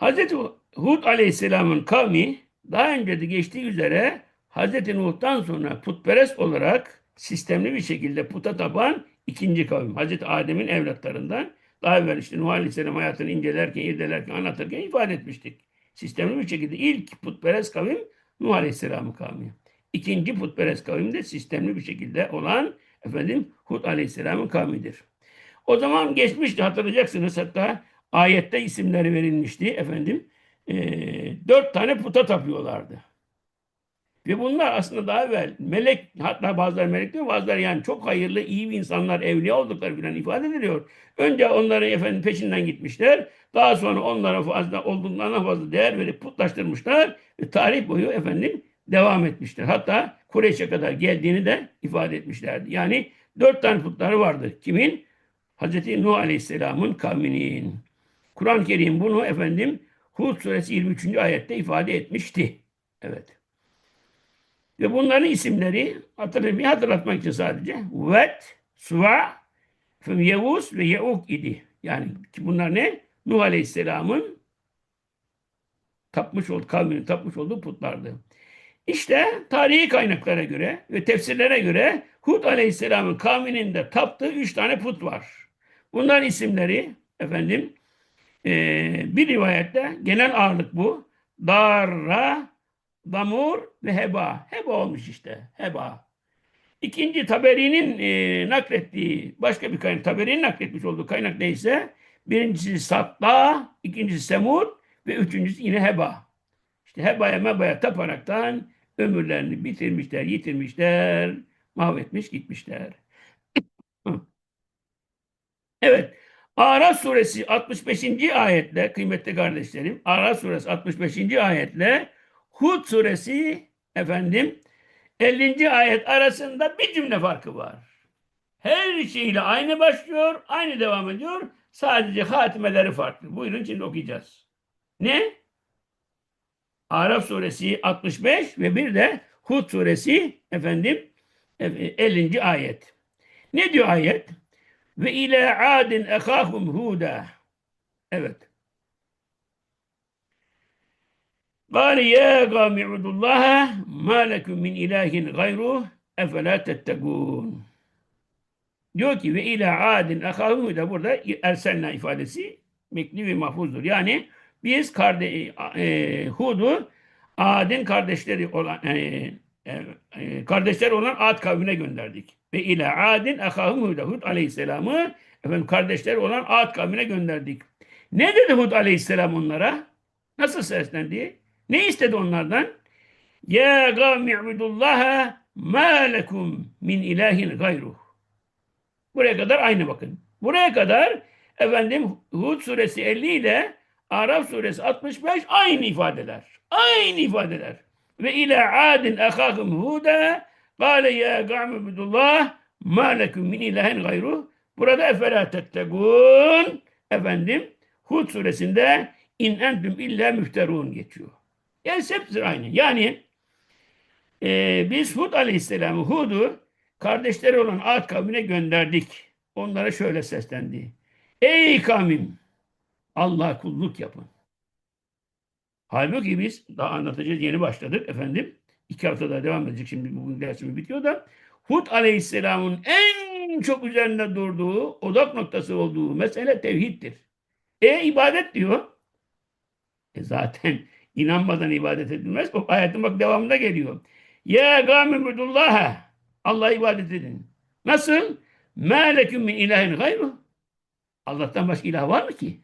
Hazreti Hud Aleyhisselam'ın kavmi daha önce de geçtiği üzere Hazreti Nuh'tan sonra putperest olarak sistemli bir şekilde puta tapan ikinci kavim. Hazreti Adem'in evlatlarından daha evvel işte Nuh Aleyhisselam hayatını incelerken, irdelerken, anlatırken ifade etmiştik. Sistemli bir şekilde ilk putperest kavim Nuh Aleyhisselam'ın kavmi. İkinci putperest kavim de sistemli bir şekilde olan efendim Hud Aleyhisselam'ın kavmidir. O zaman geçmişti hatırlayacaksınız hatta ayette isimleri verilmişti efendim. Eee, dört tane puta tapıyorlardı. Ve bunlar aslında daha evvel melek hatta bazıları melek diyor bazıları yani çok hayırlı iyi insanlar evliya oldukları filan ifade ediliyor. Önce onları efendim peşinden gitmişler. Daha sonra onlara fazla olduğundan fazla değer verip putlaştırmışlar. Ve tarih boyu efendim devam etmişler. Hatta Kureyş'e kadar geldiğini de ifade etmişlerdi. Yani dört tane putları vardı. Kimin? Hazreti Nuh Aleyhisselam'ın kavminin. Kur'an-ı Kerim bunu efendim Hud suresi 23. ayette ifade etmişti. Evet. Ve bunların isimleri hatırlamayı hatırlatmak için sadece Vet, Suva, Yevus ve Yeuk idi. Yani ki bunlar ne? Nuh Aleyhisselam'ın tapmış olduğu, kavminin tapmış olduğu putlardı. İşte tarihi kaynaklara göre ve tefsirlere göre Hud Aleyhisselam'ın kavminin de taptığı üç tane put var. Bunların isimleri efendim eee, bir rivayette genel ağırlık bu. Darra, Damur ve Heba. Heba olmuş işte. Heba. İkinci Taberi'nin e, naklettiği başka bir kaynak. Taberi'nin nakletmiş olduğu kaynak neyse birincisi Satta, ikincisi Semud ve üçüncüsü yine Heba. İşte Heba'ya Meba'ya taparaktan ömürlerini bitirmişler, yitirmişler, mahvetmiş gitmişler. evet. Araf suresi 65. ayetle kıymetli kardeşlerim Araf suresi 65. ayetle Hud suresi efendim 50. ayet arasında bir cümle farkı var. Her şeyle aynı başlıyor, aynı devam ediyor. Sadece hatimeleri farklı. Buyurun şimdi okuyacağız. Ne? Araf suresi 65 ve bir de Hud suresi efendim 50. ayet. Ne diyor ayet? Ve ile adin ekahum huda. Evet. Kâli ya gâmi udullâhe mâ lekum min ilahin gayruh efelâ tettegûn. Diyor ki ve ile adin ekahum huda burada erselna ifadesi mekni ve mahfuzdur. Yani biz kardeş, e, Hud'u Adin kardeşleri olan e, kardeşler olan Ad kavmine gönderdik. Ve ila adin akahum Hud Hud aleyhisselamı efendim kardeşler olan Ad kavmine gönderdik. Ne dedi Hud aleyhisselam onlara? Nasıl seslendi? Ne istedi onlardan? Ya kavmi ibudullaha ma lekum min ilahin gayruh. Buraya kadar aynı bakın. Buraya kadar efendim Hud suresi 50 ile Araf suresi 65 aynı ifadeler. Aynı ifadeler. Ve ila adin akahum huda kâle ya kavmi ibudullah ma lekum min ilahin gayruh. Burada efela efendim Hud suresinde in entum illa müfterun geçiyor. Yani hepsi aynı. Yani e, biz Hud Aleyhisselam'ı Hud'u kardeşleri olan Ad kavmine gönderdik. Onlara şöyle seslendi. Ey kavmim Allah'a kulluk yapın. Halbuki biz daha anlatacağız yeni başladık efendim. İki haftada devam edecek şimdi bugün dersimiz bitiyor da Hud Aleyhisselam'ın en çok üzerinde durduğu odak noktası olduğu mesele tevhiddir. E ibadet diyor. E zaten inanmadan ibadet edilmez. O ayetin bak devamında geliyor. Ya gâmimudullah Allah'a ibadet edin. Nasıl? Mâ leküm min ilahin gayru. Allah'tan başka ilah var mı ki?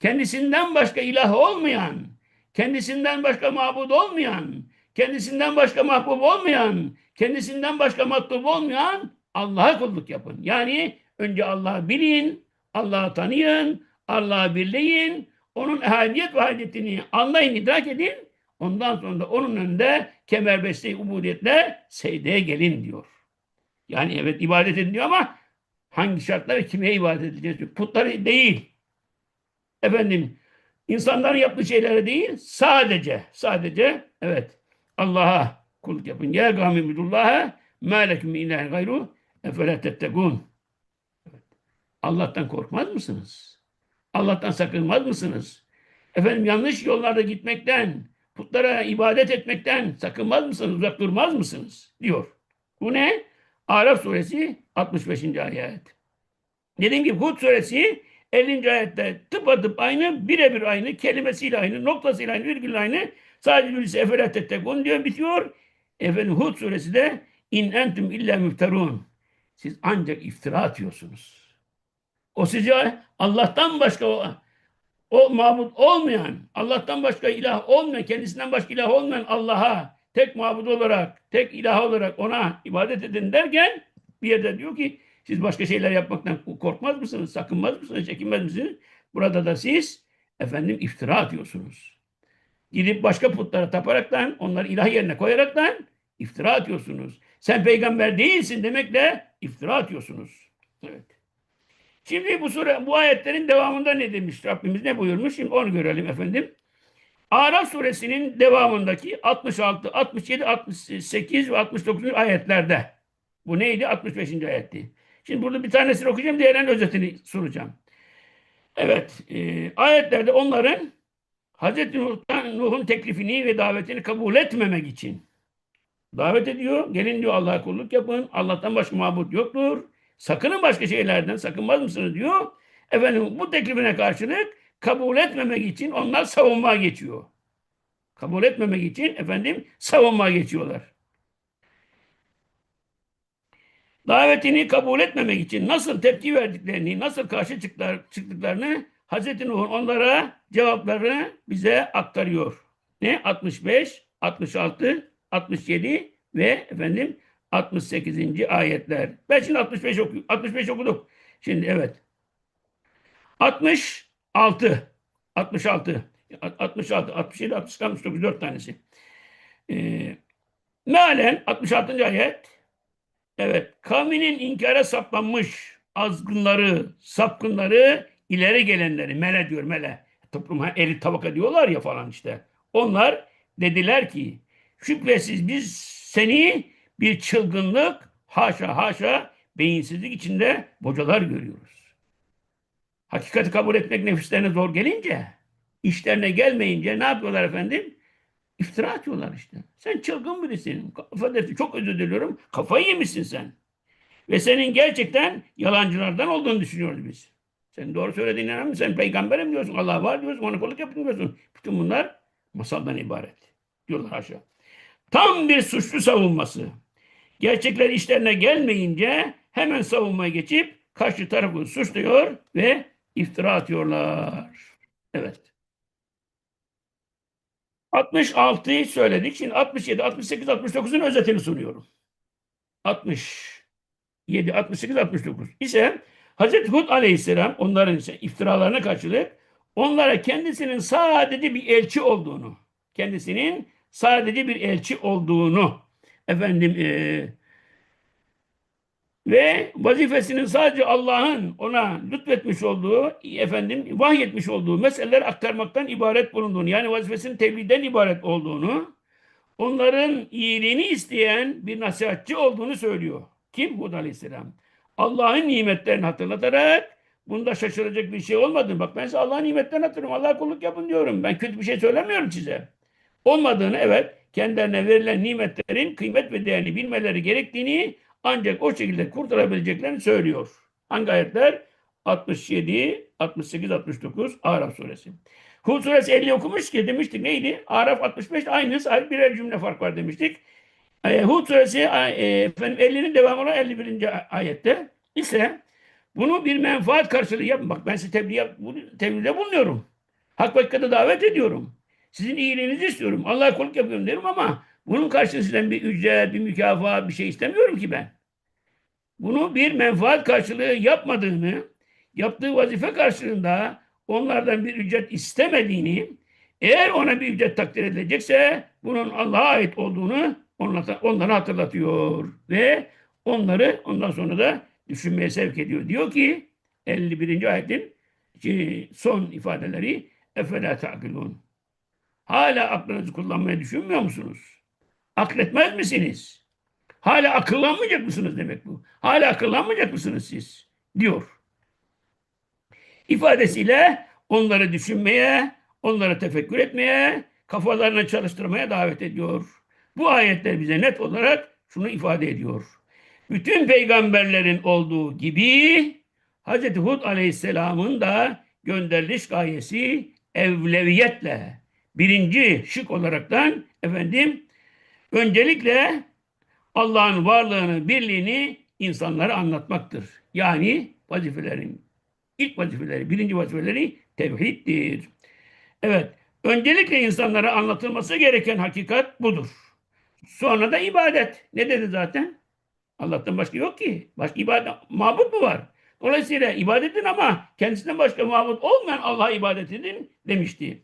Kendisinden başka ilah olmayan, kendisinden başka mabud olmayan, kendisinden başka mahbub olmayan, kendisinden başka matlub olmayan Allah'a kulluk yapın. Yani önce Allah'ı bilin, Allah'ı tanıyın, Allah'ı birleyin, onun ehadiyet ve hadiyetini anlayın, idrak edin. Ondan sonra da onun önünde kemerbeste ubudiyetle secdeye gelin diyor. Yani evet ibadet edin diyor ama hangi şartla ve kime ibadet edeceğiz diyor. Putları değil. Efendim insanların yaptığı şeylere değil sadece sadece evet Allah'a kulluk yapın. Ya gâmi midullâhe mâ lekum min ilahin gayru efele. Allah'tan korkmaz mısınız? Allah'tan sakınmaz mısınız? efendim yanlış yollarda gitmekten, putlara ibadet etmekten sakınmaz mısınız, uzak durmaz mısınız? diyor. Bu ne? Araf suresi 65. ayet. Dediğim gibi Hud suresi 50. ayette tıpatıp aynı, birebir aynı, kelimesiyle aynı, noktasıyla aynı, virgülle aynı. Sadece birisi efelet tettekun diyor, bitiyor. Efendim Hud suresi de in entum illa müfterun. Siz ancak iftira atıyorsunuz. O size Allah'tan başka o, o mabut olmayan, Allah'tan başka ilah olmayan, kendisinden başka ilah olmayan Allah'a tek mabut olarak, tek ilah olarak ona ibadet edin derken bir yerde diyor ki siz başka şeyler yapmaktan korkmaz mısınız, sakınmaz mısınız, çekinmez misiniz? Burada da siz efendim iftira atıyorsunuz. Gidip başka putlara taparaktan, onları ilah yerine koyaraktan iftira atıyorsunuz. Sen peygamber değilsin demekle iftira atıyorsunuz. Evet. Şimdi bu sure, bu ayetlerin devamında ne demiş Rabbimiz ne buyurmuş? Şimdi onu görelim efendim. Araf suresinin devamındaki 66, 67, 68 ve 69. ayetlerde. Bu neydi? 65. ayetti. Şimdi burada bir tanesini okuyacağım, diğerinin özetini soracağım. Evet, e, ayetlerde onların Hz. Nuh'tan, Nuh'un teklifini ve davetini kabul etmemek için davet ediyor. Gelin diyor Allah'a kulluk yapın. Allah'tan başka mabut yoktur. Sakının başka şeylerden sakınmaz mısınız diyor. Efendim bu teklifine karşılık kabul etmemek için onlar savunmaya geçiyor. Kabul etmemek için efendim savunmaya geçiyorlar. Davetini kabul etmemek için nasıl tepki verdiklerini, nasıl karşı çıktıklarını Hz. Nuh'un onlara cevaplarını bize aktarıyor. Ne? 65, 66, 67 ve efendim 68. ayetler. Ben şimdi 65 okuyorum. 65 okuduk. Şimdi evet. 66 66 66 67 60 69 4 tanesi. Ee, mealen 66. ayet evet kavminin inkara saplanmış azgınları, sapkınları, ileri gelenleri mele diyor mele. Topluma eri tabaka diyorlar ya falan işte. Onlar dediler ki şüphesiz biz seni bir çılgınlık, haşa haşa beyinsizlik içinde bocalar görüyoruz. Hakikati kabul etmek nefislerine zor gelince, işlerine gelmeyince ne yapıyorlar efendim? İftira atıyorlar işte. Sen çılgın birisin. Affedersin çok özür diliyorum. Kafayı yemişsin sen. Ve senin gerçekten yalancılardan olduğunu düşünüyoruz biz. Sen doğru söylediğine inanır mısın? Sen peygamberim diyorsun. Allah var diyorsun. Ona kulluk yapın diyorsun. Bütün bunlar masaldan ibaret. Diyorlar haşa. Tam bir suçlu savunması. Gerçekler işlerine gelmeyince hemen savunmaya geçip karşı tarafı suçluyor ve iftira atıyorlar. Evet. 66'yı söyledik. Şimdi 67, 68, 69'un özetini sunuyorum. 67, 68, 69 ise Hz. Hud aleyhisselam onların ise iftiralarına karşılık onlara kendisinin sadece bir elçi olduğunu, kendisinin sadece bir elçi olduğunu efendim e, ve vazifesinin sadece Allah'ın ona lütfetmiş olduğu, efendim vahyetmiş olduğu meseleler aktarmaktan ibaret bulunduğunu, yani vazifesinin tebliğden ibaret olduğunu, onların iyiliğini isteyen bir nasihatçı olduğunu söylüyor. Kim? Hud Aleyhisselam. Allah'ın nimetlerini hatırlatarak bunda şaşıracak bir şey olmadı. Bak ben size Allah'ın nimetlerini hatırlıyorum. Allah'a kulluk yapın diyorum. Ben kötü bir şey söylemiyorum size. Olmadığını evet kendilerine verilen nimetlerin kıymet ve değerini bilmeleri gerektiğini ancak o şekilde kurtarabileceklerini söylüyor. Hangi ayetler? 67, 68, 69 Araf suresi. Hud suresi 50 okumuş ki demiştik neydi? Araf 65 aynı sadece birer cümle fark var demiştik. E, Hud suresi e, efendim 50'nin devamı 51. ayette ise bunu bir menfaat karşılığı yapın. Bak ben size tebliğ, tebliğde bulunuyorum. Hak hakikate davet ediyorum. Sizin iyiliğinizi istiyorum. Allah'a kulluk yapıyorum derim ama bunun karşılığında bir ücret, bir mükafat, bir şey istemiyorum ki ben. Bunu bir menfaat karşılığı yapmadığını, yaptığı vazife karşılığında onlardan bir ücret istemediğini, eğer ona bir ücret takdir edilecekse bunun Allah'a ait olduğunu onlara hatırlatıyor ve onları ondan sonra da düşünmeye sevk ediyor. Diyor ki 51. ayetin son ifadeleri efela ta'kilun. Hala aklınızı kullanmayı düşünmüyor musunuz? Akletmez misiniz? Hala akıllanmayacak mısınız demek bu. Hala akıllanmayacak mısınız siz? Diyor. İfadesiyle onları düşünmeye, onlara tefekkür etmeye, kafalarını çalıştırmaya davet ediyor. Bu ayetler bize net olarak şunu ifade ediyor. Bütün peygamberlerin olduğu gibi Hz. Hud Aleyhisselam'ın da gönderiliş gayesi evleviyetle birinci şık olaraktan efendim öncelikle Allah'ın varlığını, birliğini insanlara anlatmaktır. Yani vazifelerin ilk vazifeleri, birinci vazifeleri tevhiddir. Evet, öncelikle insanlara anlatılması gereken hakikat budur. Sonra da ibadet. Ne dedi zaten? Allah'tan başka yok ki. Başka ibadet, mabut mu var? Dolayısıyla ibadet edin ama kendisinden başka mabut olmayan Allah'a ibadet edin demişti.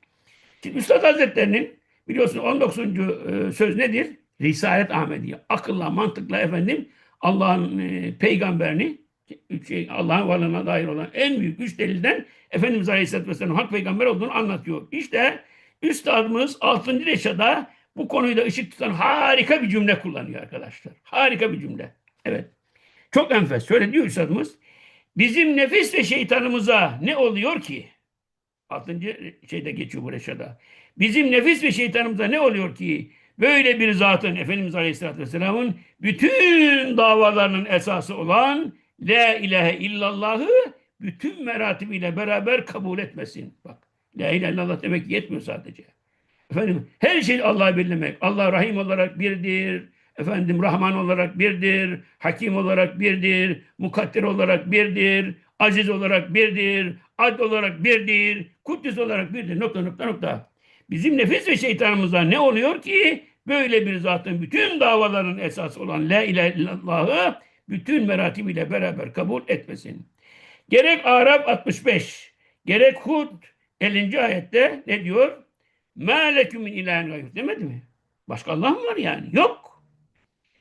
Şimdi Üstad Hazretleri'nin biliyorsun 19. e, söz nedir? Risalet Ahmediye. Akılla, mantıkla efendim Allah'ın e, peygamberini şey, Allah'ın varlığına dair olan en büyük üç delilden Efendimiz Aleyhisselatü Vesselam hak peygamber olduğunu anlatıyor. İşte Üstadımız 6. Reşa'da bu konuyu da ışık tutan harika bir cümle kullanıyor arkadaşlar. Harika bir cümle. Evet. Çok enfes. Şöyle diyor Üstadımız. Bizim nefis ve şeytanımıza ne oluyor ki? Altıncı şeyde geçiyor bu Reşa'da. Bizim nefis ve şeytanımıza ne oluyor ki? Böyle bir zatın Efendimiz Aleyhisselatü Vesselam'ın bütün davalarının esası olan La ilahe illallahı bütün meratibiyle beraber kabul etmesin. Bak La ilahe illallah demek yetmiyor sadece. Efendim her şey Allah'ı bilmek. Allah Rahim olarak birdir. Efendim Rahman olarak birdir. Hakim olarak birdir. Mukadder olarak birdir. Aziz olarak birdir. Ad olarak birdir. Kuddüs olarak birdir. Nokta nokta nokta. Bizim nefis ve şeytanımıza ne oluyor ki? Böyle bir zatın bütün davaların esası olan La İlahe illallahı bütün meratibiyle beraber kabul etmesin. Gerek Araf 65, gerek Hud 50. ayette ne diyor? Ma leküm min ilahin demedi mi? Başka Allah mı var yani? Yok.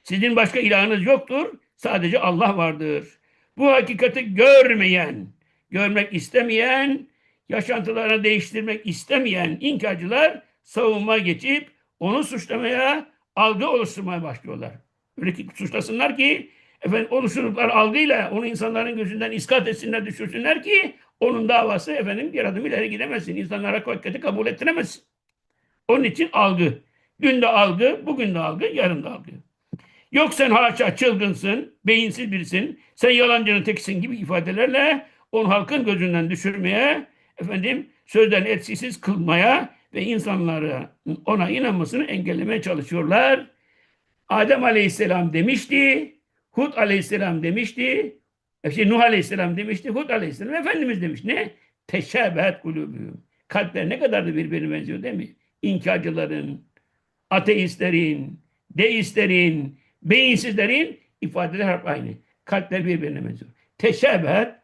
Sizin başka ilahınız yoktur. Sadece Allah vardır. Bu hakikati görmeyen, görmek istemeyen, yaşantılarına değiştirmek istemeyen inkarcılar savunma geçip onu suçlamaya, algı oluşturmaya başlıyorlar. Öyle ki suçlasınlar ki efendim oluşturdukları algıyla onu insanların gözünden iskat etsinler, düşürsünler ki onun davası efendim bir adım ileri gidemezsin. İnsanlara hakikati kabul ettiremezsin. Onun için algı. Dün de algı, bugün de algı, yarın da algı. Yok sen haşa çılgınsın, beyinsiz birisin, sen yalancının tekisin gibi ifadelerle onu halkın gözünden düşürmeye, efendim sözlerini etkisiz kılmaya ve insanları ona inanmasını engellemeye çalışıyorlar. Adem Aleyhisselam demişti, Hud Aleyhisselam demişti, işte Nuh Aleyhisselam demişti, Hud Aleyhisselam Efendimiz demiş. Ne? Teşebbühet kulübüm. Kalpler ne kadar da birbirine benziyor değil mi? İnkarcıların, ateistlerin, deistlerin, beyinsizlerin ifadeleri hep aynı. Kalpler birbirine benziyor. Teşebbühet